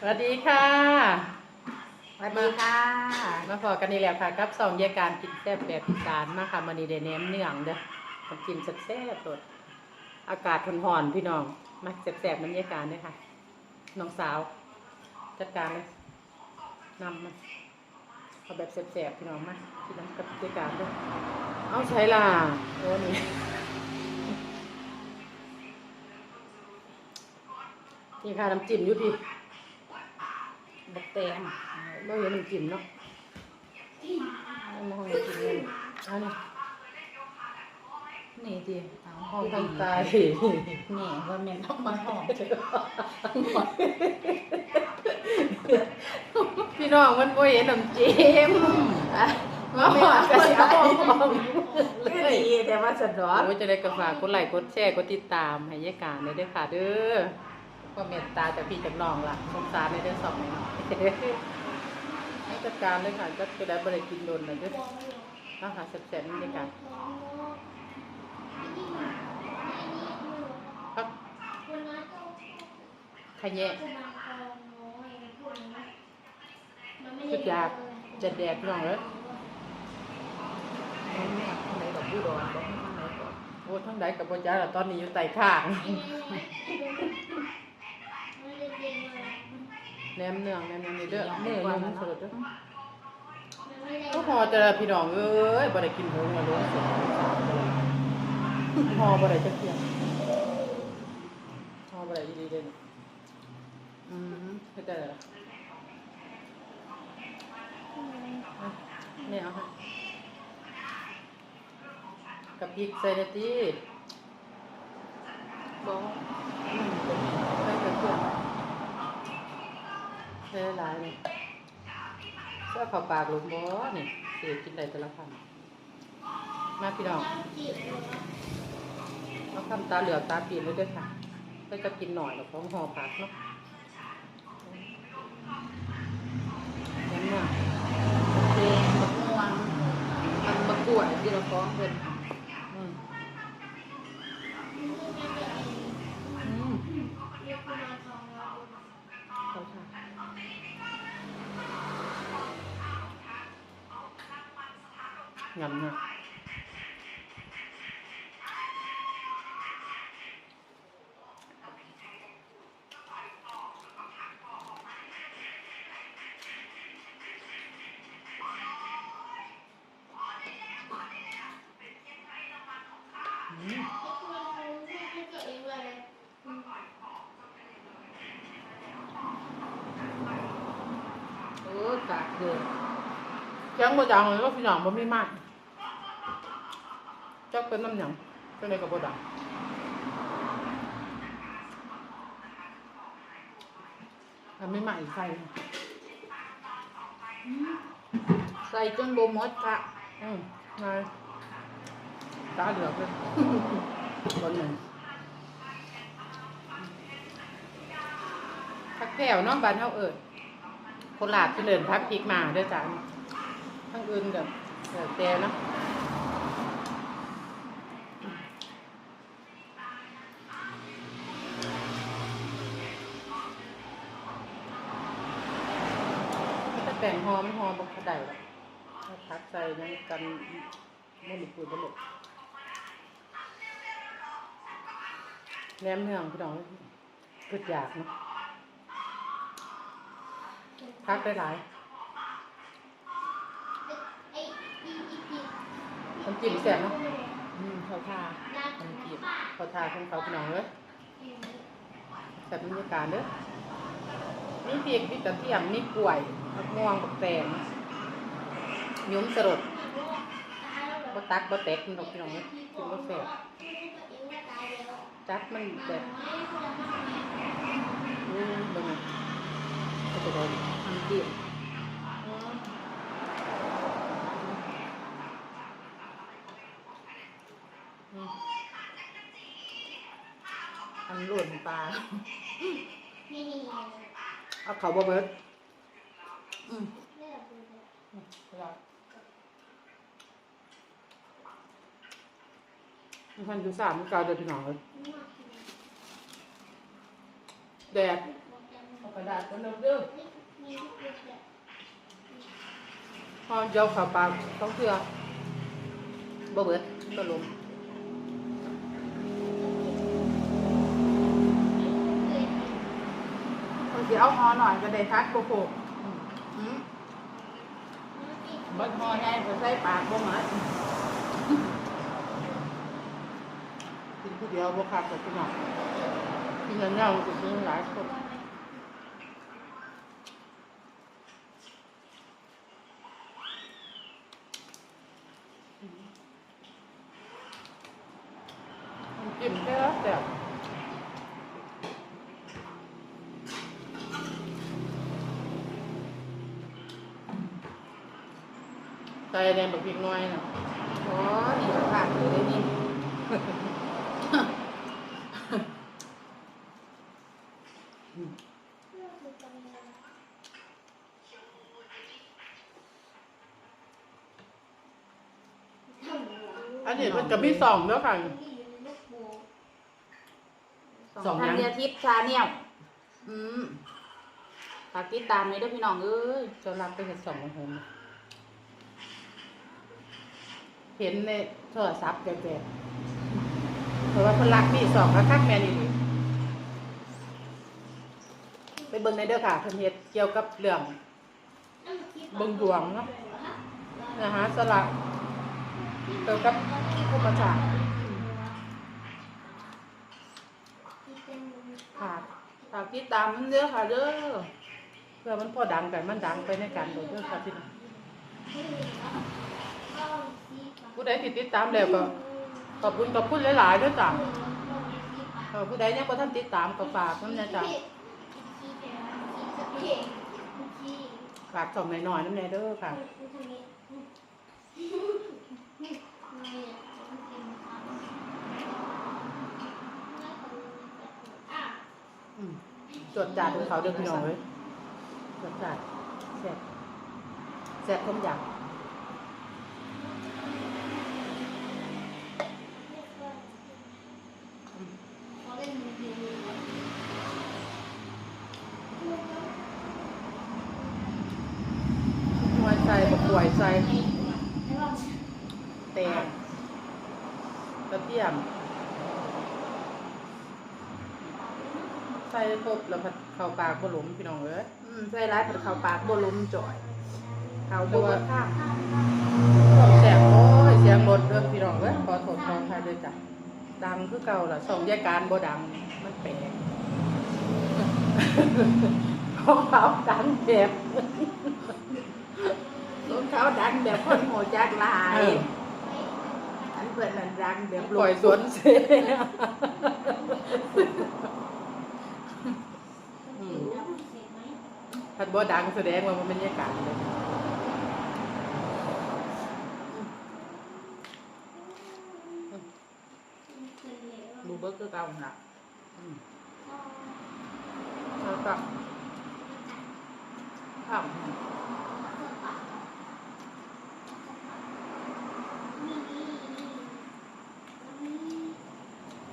สวัสดีค่ะ สวัสดีค่ะ มาพอกันนี่แหละค่ะกับสองยายการกินแซ่บแบบอีสานมาค่ะมันนี่เดแหนมเนื่องเด้อมากินแซ่บๆสดอากาศร้อนๆพี่น้องมาแซ่บๆน้ำยายการด้วยค่ะ น้องสาว จัดการเลยนำมาเอาแบบแซ่บๆพี่น้องมากินน้ำกับยายการด้วยเอาใช้ล่ะโอ้นี่ นี่ค่ะน้ำจิ้มอยู่ที่บักแตงไม่เห็นน้ำจิ้มเนาะเอามาห้องน้ำจิ้มเลยอันนี้นี่ดิเอาห้องดีทำตายนี่ว่าแม่นต้องมาหอมพี่น้องมันบ่เห็นน้ำจิ้มมาหอดกันสิเอาห้องเลก็ยดีแต่ว่าสะดอกโอ้ยจะได้กระฝากกดไลค์กดแชร์กดติดตามให้ยายการเลยเด้อค่ะเด้อ ก็เมตตาจากพี่จากน้องล่ะสงสารในเด้องสองน้อยให้จัดการเลยค่ะก็จะได้บริกินโดนนะเด้ออาหารแซ่บๆนี่ด้วยกันพักขยะสุดยากจะแดกพี่น้องเลยโอ้ทั้งใดกับบนยาตอนนี้อยู่ไต่ข้าง แหนมเนืองแหนมเนืองนี่เด้อเนื้อนุ่มสดเด้อก็พอจะพี่น้องเอ้ยบ่ได้กินหงมาล้วนสดสาวบ่ได้พอบ่ได้จักเที่ยพอบ่ได้ดีๆเด้ออืมเฮ็ดได้ล่ะอะนี่เอาให้กับพริกใส่ได้ติบอก อืมใส่กระเทียม ใส่หลายนี่เสื้อเข้าปากหลุมบ่นี่สิกินได้แต่ละคำมาพี่น้องเอาคำตาเหลือกตาปีนเลยเด้วยค่ะก็จะกินหน่อยหรอกของห่อผักเนาะยังเนี่ยแตงบักม่วงมันบักกล้วยที่เราฟ้องเพิ่น งำเนี่ยโอ้กากเลยแจ้งบ่ดังเลยว่าพี่น้องบ่มีไม้จัก เป็นน้ำหยังเป็นอะไรกับบ่ดังทำไม่ใหม่ใส่ใส่จนบหมดค่ะ อืมนายตาเหลือกเลยคนหนึ่งพักแก้วเน้องบ้านเฮาเอิดโคราชเจริญพักพริกมาเด้อจ้าทั้งอื่นกับแล้วแต่เนาะ ไม่หอมหอมบักกระไดหรอกถ้าพักใส่นั้นกันไม่มีปูนตลกแหนมเนืองพี่น้องกึดอยากเนาะพักได้หลายน้ำจิ้มแซ่บเนาะอืมเขาทาคนกินขอทาของเขาพี่น้องเลยแต่บรรยากาศเด้อ มีเปียกมีกระเทียมมีกล้วยมะม่วงบักแตงยุ้มสลดบ่ตักบ่แตกมันดอกพี่น้องกินบ่แซ่บจัดมันแบบอืมเบิ่งก็จะได้ทำเกินอืมอืมอันหล่นปลา เอาเขาบ่เบิดอืมมันพันอยู่สามก้าเดือนพี่น้องเลยแดดกระดาษก็นกเด้อพอเจ้าข้าวปลาเขาเกลือบ่เบิดก็ลม เขาสิเอาหอหน่อยก็ได้ทักโกโก้อืมบัดหอใหญ่ก็ใส่ปากบ่หมากินผู้เดียวบ่คักกับพี่น้องกินเงินเน่าสิกินหลายคนกินแค่แล้วแต่ใส่แดง บักพริกน้อยน่ะอ๋อนี่ก็ขาดอยู่เลยนี่อันนี้มันก็มีสองแล้วค่ะ สองทายังเรียทิพย์ชาแนลอืมฝากติดตามเลยเด้อพี่น้องเอ้ยจะรับไปเห็นสองของผม เห็นในโทรศัพท์แบบๆเพราะว่าคนรักมีสองก็คักแมนอีหลีไปเบิ่งในเด้อค่ะเพิ่นเฮ็ดเกี่ยวกับเรื่องเบิ่งดวงเนาะนะฮะสลักเกี่ยวกับอุปสรรคค่ะฝากติดตามมันเด้อค่ะเด้อเพื่อมันพอดังกันมันดังไปในการโดดเด้อค่ะพี่น้อง ผู้ใดติดติดตามแล้วก็ขอบคุณขอบคุณหลายๆด้วยจ้ะเออผู้ใดยังบ่ทันติดตามก็ฝากนำนะจ๊ะฝากส่งหน่อยๆนำแน่เด้อค่ะจดจ่าถึงเขาเด้อพี่น้องเว้ยจดจ่าแซ่บแซ่บผมอยากหวยใส่บกป่วยใส่แตงกระเทียม ใส่ครบแล้วผัดข้าว ปากบหลุมพี่น้องเอ้ยอืมใส่ร้ายผัดข้าวปากบ่ล้มจ่อยข้าวบ่เบิดข้างของแสบโอ้ยเสียงรถเรื่องพี่น้องเอ้ยขอโทษขออภัยด้วยจ้ะดังคือเก่าล่ะส่งยายการบ่ดังมันแปลกของเขาดังเจ็บรถเขาดังแบบคนโหจักหลาย อันเพิ่นนั่นดังแบบปล่อยสวนเสียอืมผัด บ่ดังแสดงว่ามันเป็นยายการเลยบูเบิร์คือเก่าน่ะอืมแล้วก็ข้าว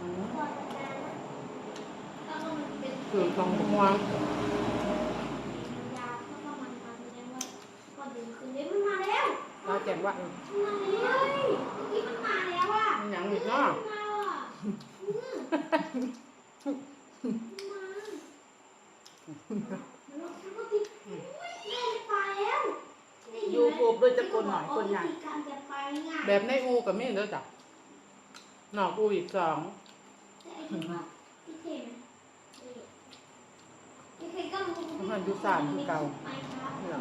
อืมคือของม่วง เราแจ้งว่าเออมันหยังอีกเนาะ嗯ยูทูบด้วยจะคนหน่อยคนใหญ่ แบบในอูกับมีเด้อจ้ะ นอกอูอีกสองมันอยู่สามคือเก่าเนี่ย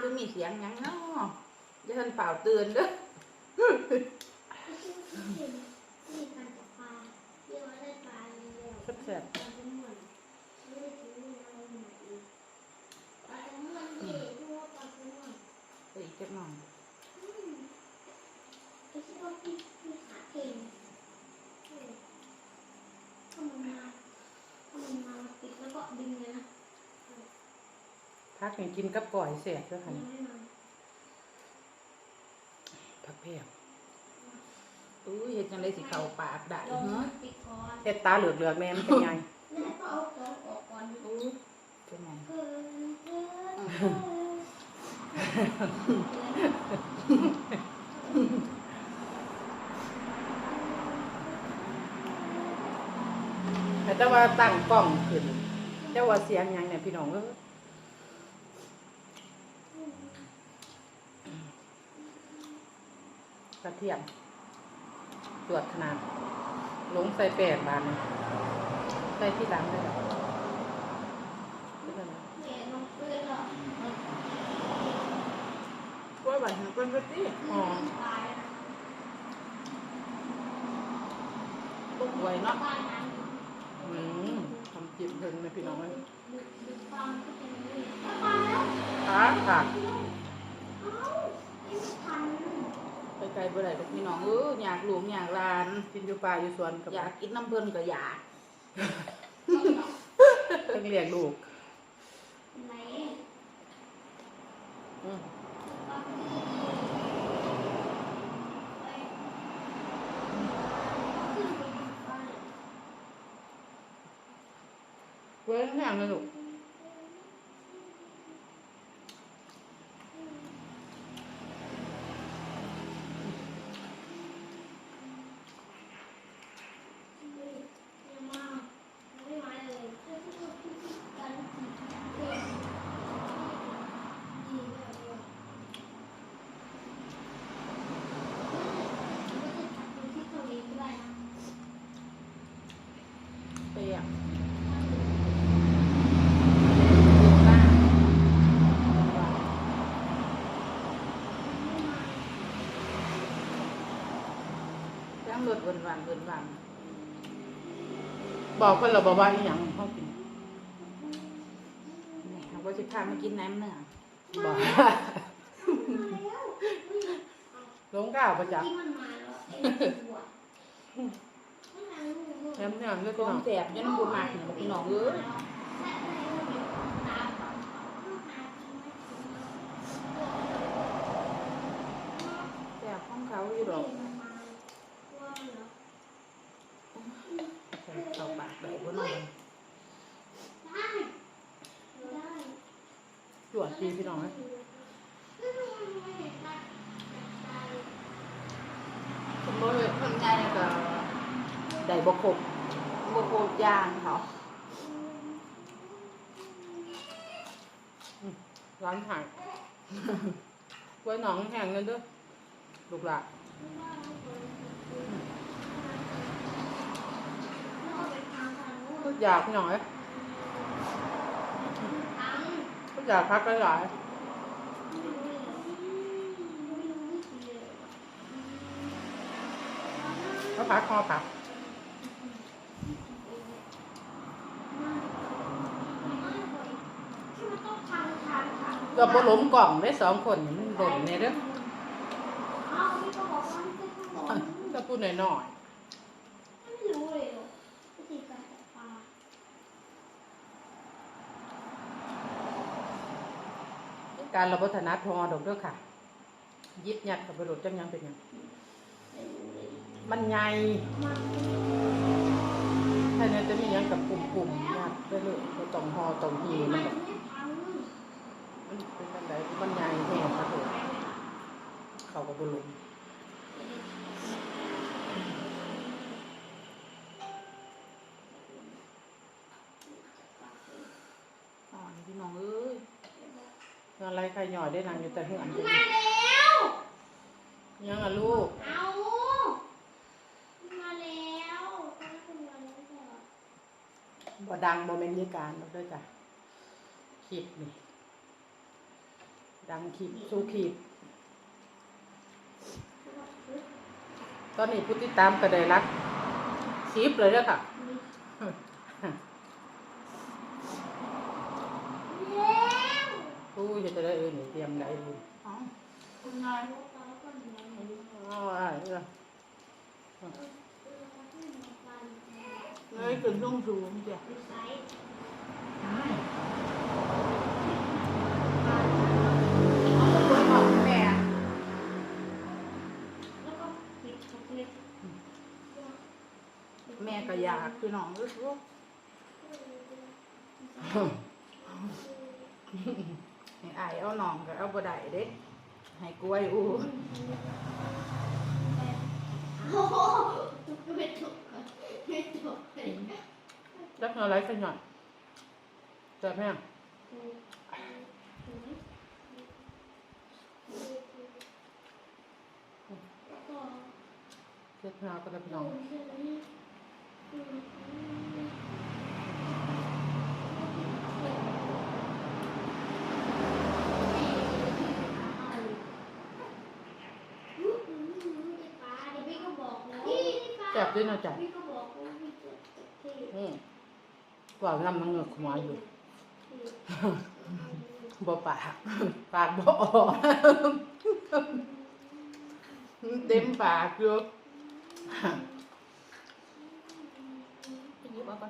คือมีเสียงยังเนาะจะทันเป่าเตือนเด้อ แซ่บ ใส่อีกจักหน่อย ๆถ้าพักให้กินกับก่อยเสียบด้วยค่ะนี่ผักเพียบอุ้ยเฮ็ดจังได๋สิเข้าปากได้ลงฮะปิดก่อนเฮ็ดตาเหลือกเหลือกๆแม่มันเป็นไงแล้วก็เอาของออกก่อนอุ้ยเป็นไงเออเออแต่ว่าตั้งกล้องขึ้น แต่ว่าเสียงหยังเนี่ยพี่น้องเอ้ยกระเทียมตรวจขนาดลงใส่แปดบาทนี่ใส่ที่หลังได้หรอแม่น้องเปื้อนเหรอว่าบัดนี้เพิ่นก็สิอ๋อตายนะบ่ป่วยเนาะบ้านนั้นอืม ทำจิ้มเพิ่งเลยพี่น้องเอ้ยดึกดึกฟังก็จะมีตายแล้วค่ะค่ะเอ้าไม่ทันไปไกลบ่ได้ดอกพี่น้องเอ้ยอยากลูกอยากหลาน กินอยู่ป่าอยู่สวนกับอยากกินน้ำเพิ่นก็อยากเพิ่งเลี้ยงลูกไหนอืม ขึ้นไปอยู่บ้าน เว้ยแห้งเลยลูก ยังมาไม่มาเลยเพื่อนที่เขาพิจิตกันเด็กดีเลยก็จะตัดดูที่เกาหลีด้วยนะ เปียก จังรถวนวันวนวัน บอกเพิ่นเราบอกว่าอีหยังเขากินนี่เขาก็จะพามากินน้ำเนื้อบอกมาแล้วลงก้าวประจักษ์ที่มันมาแล้วไอ้หัวไม่ทันรู้เลยแหนมเนี่ยเลือดกองแสบยันบุมากถึงพี่น้องเอ้ยแสบของเขาอยู่ดอก เข้าปากได้บ่น้องจวดดีพี่น้องนะสมมติว่าคนใหญ่ก็ได้บ่ครบบ่ครบอย่างเขาร้านหายไว้หนองแห้งเงินเด้อลูกหละ ก็อยากพี่น้องเอ้ยก็อยากพักหลายๆก็พักคอพักเกือบบ่ล้มกล่องได้สองคนนี่มันหล่นเนี่ยเด้อจะพูดหน่อยไม่รู้เลยเหรอวิธีการจับปลา ๆ การระบบถนัดพอดอกเด้อค่ะ ยิบยัดกับกระโดดจังยังเป็นยังมันใหญ่มันถ้าเนี่ยจะมียังกับปุ่มๆยัดได้เลยบ่ต้องหอตองหีมันแบบมันเป็นอะไรมันใหญ่แห้งกระโดดเขาก็บ่ลง อ่อนพี่น้องเอ้ย อะไรใคร หย่อยได้นางอยู่แต่เหือนมาแล้วยังอะลูก เอามาแล้วก็คือมาแล้วเหรอบ่ดังบ่แม่นมีการดอกเด้อจ้ะคลิปนี่ดังคลิปสู้คลิปตอนนี้ผู้ติดตามก็ได้รักซีฟเลยเด้อค่ะ เฮ็ดจะได้เองเตรียมได้เองอ๋อคุณยลูกเขยเอยขึ้ต้องสูงจ้ะแม่ก็อยากพี่น้องรู้ก ให้อายเอาน้องก็เอาบ่ได้เด้ให้กล้วยอู้โอ้โหไม่จบไม่จบเลยรักอะไรกันหน่อยจับแม่งเจ็ดนาก็ได้พี่น้องแซ่บ ด้วยนะจ๊ะพี่ก็บอกว่าพี่จะที่อืมว่าน้ำมันเหงือกขมาอยู่บ่ปากปากบ่ออกเต็มปากอยู่ไปหยิบเอาไป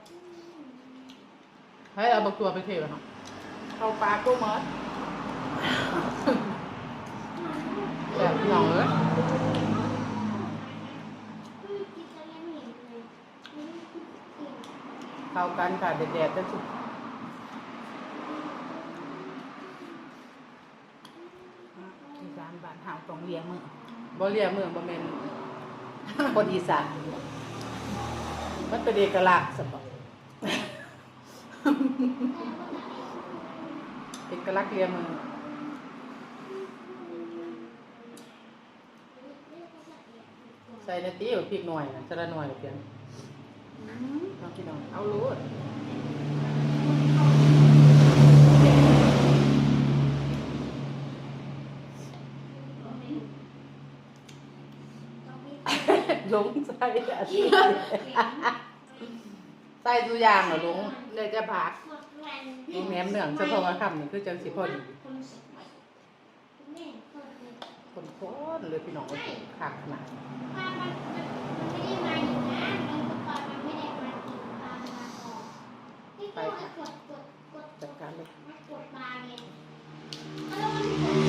ให้เอาบักตัวไปเทไปครับเข้าปากก็หมดแบบพี่น้องเอ้ย พี่กินอะไรไม่เห็นเลยไม่ได้กิน เข้ากันค่ะแดดๆจะสุดอีสานบ้านเฮาต้องเลี้ยงมือบ่เรียกเมืองบ่แม่นคนอีสานมันเป็นเอกลักษณ์สบเอกลักษณ์เรียกเมืองใส่ในตีแบบพริกหน่อยนะสะละหน่อยเพียง อืมน้องพี่น้องเอารู้ลงใส่อันนี้ใส่ตัวอย่างเหรอลุงเดี๋ยวจะผักหมดแรงลุงแหนมเนืองเฉพาะว่าคำนี่คือจังสิพอดีคนสมัยแม่คนเลยคนโคตรเลยพี่น้องโอ้โหขาดขนาด ไปค่ะจัดการเลย มันกดปลาไงแล้วมันกดป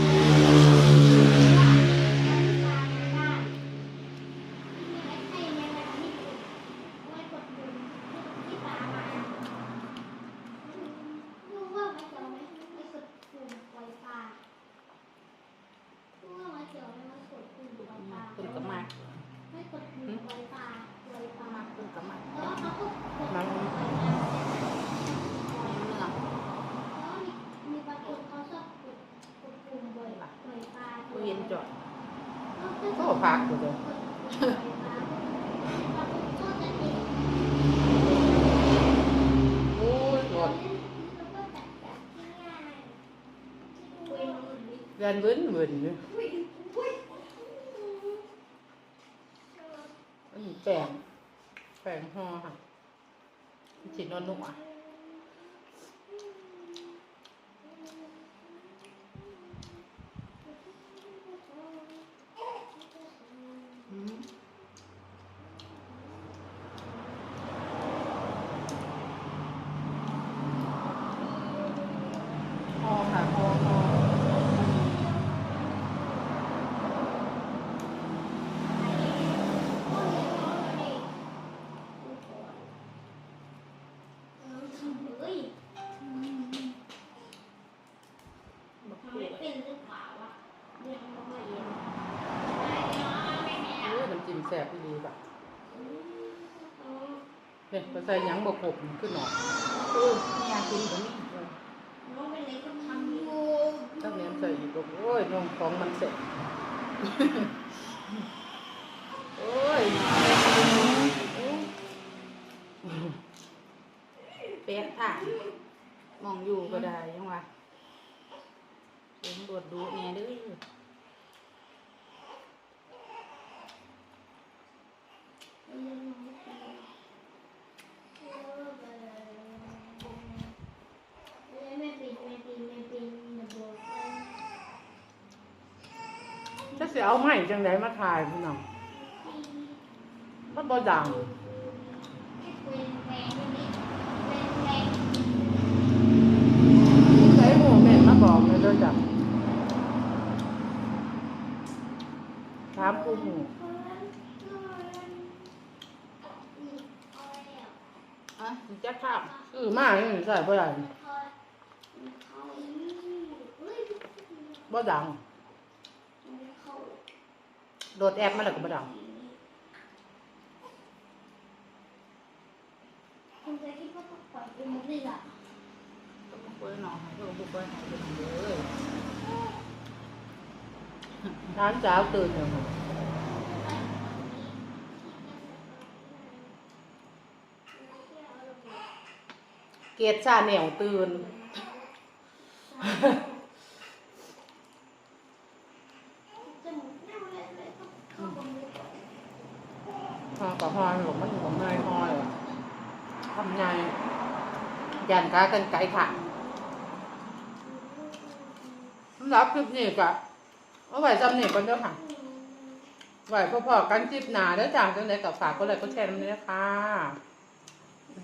ลามันได้ที่ไหนใครเนี่ยแบบนี้ไว้กดดูที่ปลามารู้ว่ามันจะไม่ไม่กดปุ่มปล่อยปลารู้ว่ามันจะไม่กดปุ่มปล่อยปลา คุณก็มา ไม่กดปุ่มปล่อยปลาปล่อยปลา มาคุณก็มา แล้วเขาก็กด นั่ง เนื้อ แล้วมีมีบางคนเขาชอบกดกดปุ่มบ่อยปล่อยปลา กูเห็นจอด ก็พักอยู่เลยโอ้ยหมดเรียนวินวินอยู่อันนี้แป้งแป้งห่อค่ะชิ้นอนนุ่มอะ อืม ห่อค่ะห่อห่อโอ้ยน้ำจิ้มแซ่บดีป่ะ เนี่ยไปใส่หยังบกบขึ้นหน่อยเออไม่อยากกินก็มีตั้งแหนมใส่อีกบอกโอ้ยนมของมันเสร็จ โอ้ยเป็ดถ่านมองอยู่ก็ได้ยังวะเสียงรวดดูแน่เด้อ ไม่ปิดไม่ปิดไม่ปิดระบบ จะเอาไม้จังไดมาถ่ายพี่น้องมันบ่ดังใช้หมูแม่มาบอกเลยเด้อจ้ะถามผู้หมูนี่ะไรมันจะข้ามอือมากนี่ใส่บ่ได้บ่ดัง โดดแอปมาแล้วก็บ่ดังคุณจะคิดว่าต้องปล่อยเป็นมุกเลยเหรอต้องเปิดหนองให้ลูกบุกเปิดให้ลูกเลยร้านเช้าตื่นอยู่ค่ะเกียรติชาเหนียวตื่น จะหมุนแนวเลยเลยต้องเข้าบนเลยก่อน ฮอกับฮอยหลงมันอยู่กับนายฮอยว่ะทำไง ยันกากันไกลค่ะสำหรับคลิปนี้ก็เอาไว้จำนี่ก่อนเด้อค่ะไหวพอๆกันคลิปหนาเด้อจ้าจังไดกับฝากก็เลยก็แชร์ตรงนี้นะคะ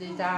ดีจ้า